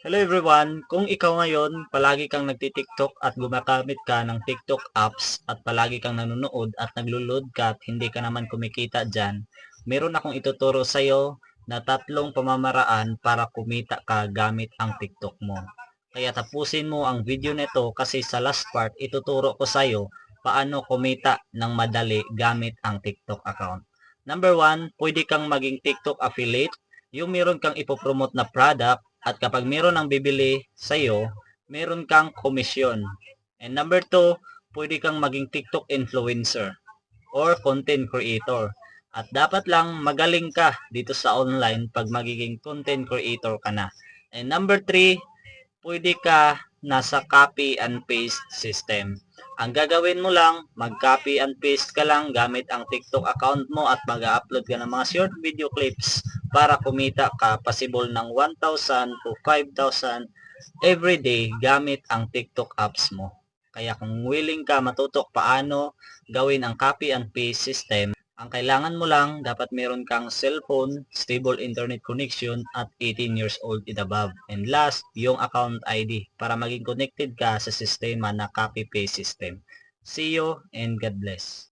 Hello everyone! Kung ikaw ngayon, palagi kang nagti-TikTok at gumagamit ka ng TikTok apps at palagi kang nanonood at naglulod ka at hindi ka naman kumikita dyan, meron akong ituturo sa'yo na tatlong pamamaraan para kumita ka gamit ang TikTok mo. Kaya tapusin mo ang video nito kasi sa last part ituturo ko sa'yo paano kumita ng madali gamit ang TikTok account. Number one, pwede kang maging TikTok affiliate. Yung meron kang ipopromote na product at kapag meron ang bibili sa'yo, meron kang komisyon. And number two, pwede kang maging TikTok influencer or content creator. At dapat lang magaling ka dito sa online pag magiging content creator ka na. And number three, pwede ka nasa copy and paste system. Ang gagawin mo lang, mag-copy and paste ka lang gamit ang TikTok account mo at mag-upload ka ng mga short video clips para kumita ka possible ng 1,000 to 5,000 every day gamit ang TikTok apps mo. Kaya kung willing ka matutok paano gawin ang copy and paste system, ang kailangan mo lang, dapat meron kang cellphone, stable internet connection, at 18 years old and above. And last, yung account ID para maging connected ka sa sistema na copy-paste system. See you and God bless.